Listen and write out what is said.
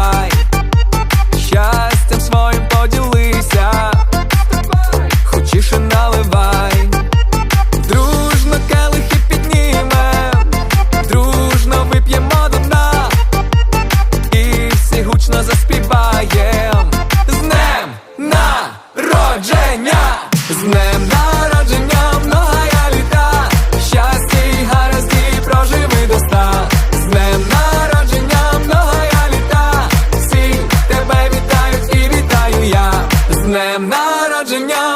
стривай, щастям своїм поділися, хочіше наливай, дружно келихи підніме, дружно вип'ємо до дна. І всі гучно заспіваєм. З днем народження, з днем днем народження